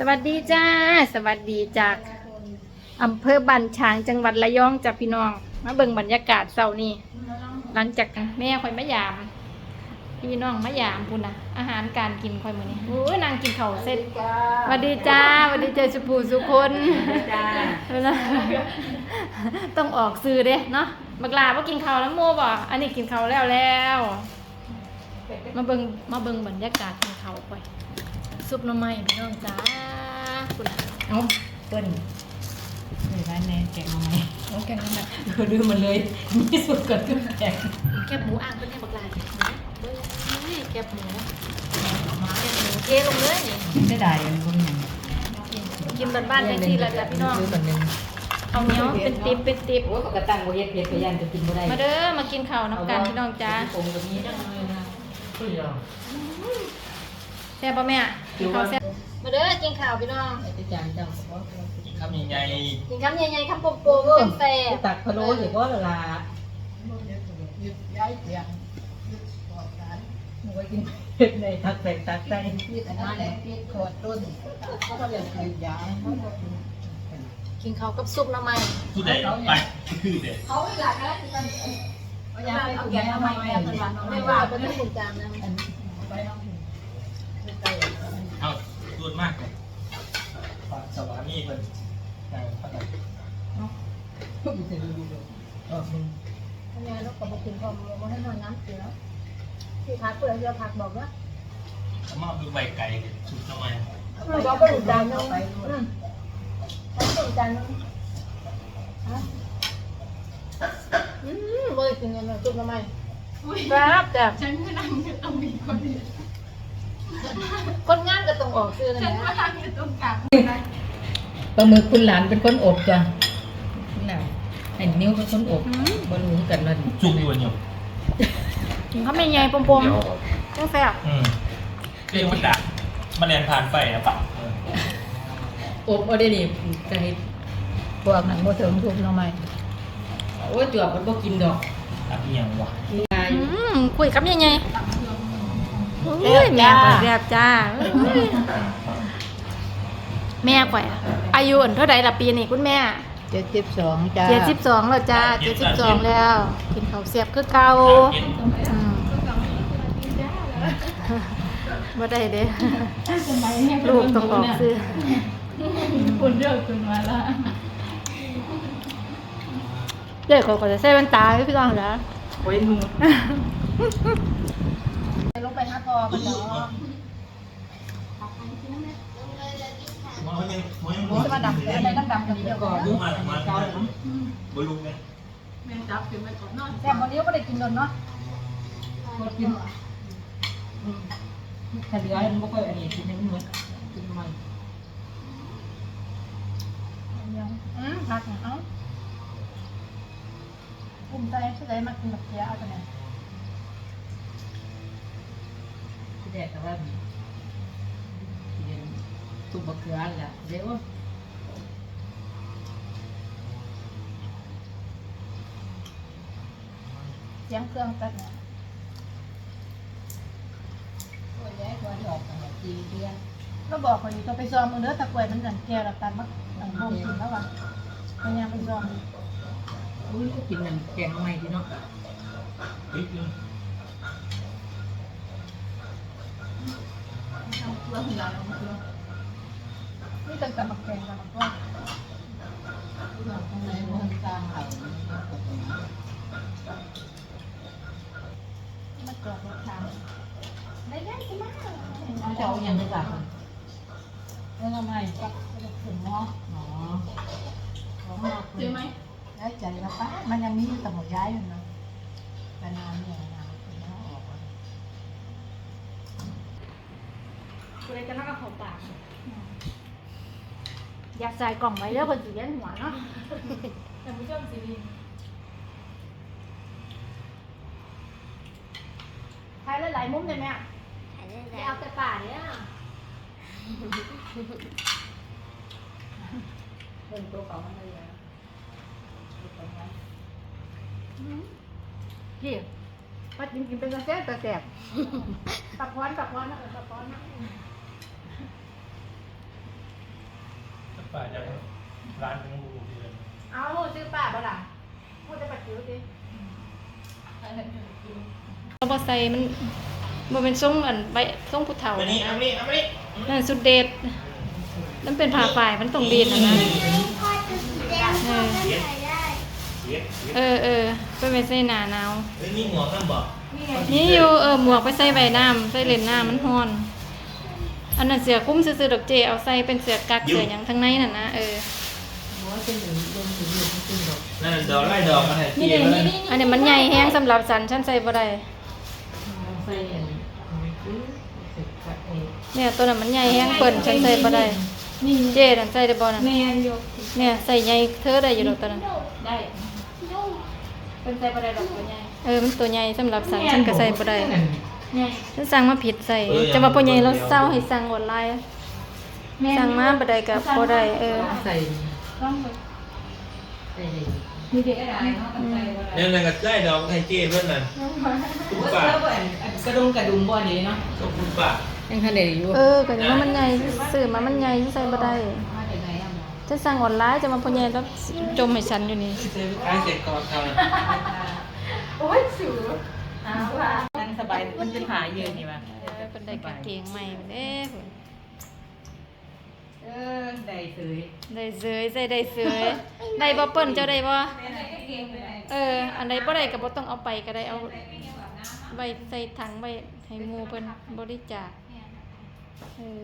สวัสดีจ้า สวัสดีจากอำเภอบันช้างจังหวัดระยองจ้ะพี่น้อง มาเบิ่งบรรยากาศเช้านี้หลังจากแม่คอยมายาม พี่น้องมายามพุ่นนะอาหารการกินคอยมื้อนี้โอ้ยนางกินข้าวเสร็จสวัสดีจ้าสวัสดีเจ้าสุภูสุคนจ้าเวลาต้องออกซื้อเด้เนาะบักลาว่ากินข้าวแล้วโมบ่อันนี้กินข้าวแล้วแล้ว มาเบิงมาเบิงบรรยากาศกินข้าวไป ซุปหน้ำไม้พี่น้องจ้าคุณเอาเปิ้ลเลยร้านแน่แกงมาไหมโอ้แกงน้ำมันดูดื้อมันเลยมีสุดกดทุกแกงแคบหมูอ่างเป็นแค่บักลาเนี่ยเบิ้งนี่แคบหมูมาแคบหมูเทลงเลยนี่ได้ได้ยังบุญยังกินบ้านๆได้ที่ละจ้ะพี่น้องซื้อแบบนึงเอาเนี้ยเป็นติบเป็นติบโอ้ยเขากระตั้งโบเฮ็ดเฮ็ดไปยันจะกินบ่ได้มาเด้อมากินข้าวน้ำกันพี่น้องจ้าผมกับนี้จังเลยนะคุยหรอแซ่บป่ะแม่ กินข้าวแซ่บมาเด้อกินข้าวพี่น้องไอ้จานเจ้าคำใหญ่กินคำใหญ่ๆคำโปมๆแซ่บตักพะโล้เดี๋ยวก็ละลาหนูกินเผ็ดในตักใส่ตักใส่กินข้าวกับซุปหน้ำไม้ๆผู้ใดไปคือเด็ดเขาอยากได้ที่มันเอาแกงทำไมแม่คนวันไม่ว่าเป็นผู้จางนะ เอาตรวจมากเลยฝากสวามีเพิ่นแต่ขนาดแม่ลูกก็บอกกินข้าวมาให้นอนน้ำเสือที่พักเพื่อจะพักบอกว่าสามารถดูใบไก่ชุดทำไมบอกว่าผู้จางนึงอืมผู้จางนึงฮะอืมบ่ได้กินเงินเลยซุปหน้ำไม้ครับจ้ะฉันก็นั่งอยู่ตรงนี้คนเดียวคนงานก็ต้องออกซื้อนะฉันแม่ก็นั่งอยู่ตรงกลาง ปลาหมึกคุณหลานเป็นคนอบจ้ะน่ะไอ้นิ้วเป็นคนอบบ่รู้กันว่าจุกอยู่เนี่ยกินข้าวใหญ่ๆปมๆต้องแซ่บอืมเรียกว่าดักแมลงผ่านไฟนะปะอบเอาได้นี่จะเฮ็ดพวกนั้นบ่ถึงซุปหน้ำไม้โอ้ยจวบมันบ่กินดอกอันนี้ยังวะมีงาออืยู่มคุยคำใหญ่ๆโอ้ยแม่ข่อยแซ่บจ้าเอ้ย แม่ข่อยอะอายุอันเท่าใดล่ะปีนี้คุณแม่เจ็ดสิบสองจ้าเจ็ดสิบสองแล้วจ้าเจ็ดสิบสองแล้ว กินข้าวเสียบคือเก่าอืมบ่ได้เด้ลูกต้องออกซื้อคนเดียวคุณมาละเด็กเขาก็จะใส่แว่นตาให้พี่น้องจ้ะโอ้ยหนูลงไปหาพอกันเนาะ มันยังมันยังจะมาดำอะไรดำๆกันเดียวก่อนไมามาบอลลูนไงแม่จับขึ้นมาก่อนนอนแต่วันนี้ก็ได้กินโดนเนาะกินถ้าเหลือมันบ่ค่อยอันนี้กินให้มันหมดกินมันอืมพักเอ้าภูมิใจที่ได้มากินกับเจ้าเอาไปไหนที่แรกก็ว่าเรีย ตุบะเขือแหละเดี๋ยวเสียงเครื่องแป๊บนึงตัวแยกตัวดอกกันจีเรียนเราบอกคนนี้ก็ไปซ้อมมือเด้อ ตะกวยมักแก้วละกักอันโฮมกินแล้วว่ะพยายาไปซ้อมอุ้ยกินในแกงใหม่พี่เนาะเฮ้ยเรื่องราวของเรานี่ตั้งแต่มักแกงกันกว่าข้างในมันกลางเขามันกรอบรสชาติได้ได้กินมากเอาเจ้างไม่กลับแล้วทำไมกับถึงเนาะอ๋อเจอไหมได้ใจละป้ามันยังมีอยู่แต่หัวย้ายอยู่นะแต่นานเนี่ยนานแล้วออกกูเลยจะนั่งกับเขาปาก อยากใส่กล่องไว้เด้อคนสีเลี้ยนหัวเนาะแต่ผู้ชมซีรีส์ใช้หลายๆมุมเลยแม่อย่าเอาแต่ป่าเนี่ยเริ่มตัวเขามันเลยนะพี่มากินกินเป็นกระแสกระแสบตักพอนตักพอนนะตักพอนนะ ป่าจะร้านเป็นหูเดือนเอาซื้อป้าบ่ล่ะพูดจะปัดคิ้วสิเราบ่ใส่มันบ่เป็นทรงอันใบทรงผู้เฒ่าอันนี้อันนี้อันนี้นั่นสุดเด็ดมันเป็นผ้าฝ่ายมันต้องดีดนะนะเออเย็ดเย็ดเออเออไปไปใส่หนาหนาวเฮ้ยนี่หมวกนั่นบอกนี่อยู่เออหมวกไปใส่ใบน้ำใส่เลนน้ำมันฮ้อน อันนั้นเสือคุ้มซื่อๆดอกเจเอาใส่เป็นเสือกักเสือหยังทั้งในนั่นนะเออหัวเป็นหนึ่งรวมถึงอยู่จริงๆดอกนั่นดอกไล่ดอกมันไหนนี่ที่เด้มันนี่อันนี้มันใหญ่แฮงสำหรับฉันฉันใส่บ่ได้ใส่อันนี้คือสึกกับไอ้เนี่ยตัวนั้นมันใหญ่แฮงเปิ้นฉันใส่บ่ได้นี่เจนั่นใส่ได้บ่น่ะแม่นอยู่เนี่ยใส่ใหญ่เธอได้อยู่ดอกตัวนั้นได้เป็นใส่บ่ได้ดอกตัวใหญ่เออมันตัวใหญ่สำหรับฉันฉันก็ใส่บ่ได้ ฉันสั่งมาผิดใส่จะมาพ่อใหญ่เราเศร้าให้สั่งออนไลน์สั่งมาบ่ได้ก็บ่ได้เออใส่ต้องไปใส่เลยมีเด็กอะไรเนาะเนี่ยนั่นก็ไล่ดอกไทยเจ้เพื่อนนั่นคุณป่ากระดุมกระดุมบ่อนี้เนาะก็คุณป่ายังทันได้อยู่เออก็นี่ว่ามันใหญ่ซื้อมามันใหญ่ใส่บ่ได้มาได้ไงอะหมอฉันสั่งออนไลน์จะมาพ่อใหญ่แล้วจมให้ฉันอยู่นี่เจอขายเสร็จก่อนเขา โอ้ยสูอ้าวว่านั่ง สบายมันจะหาเยอะนี่ว่ะเออเป็นได้กางเกงใหม่เด้พุ่นเออได้เสยได้เสยใส่ได้เสยได้บ่เปิ้นเจ้าได้บ่เออ อันใดบ่ได้ก็บ่ต้องเอาไปก็ได้เอาไว้ใส่ถังไว้ให้หมู่เพิ่นบริจาคเออ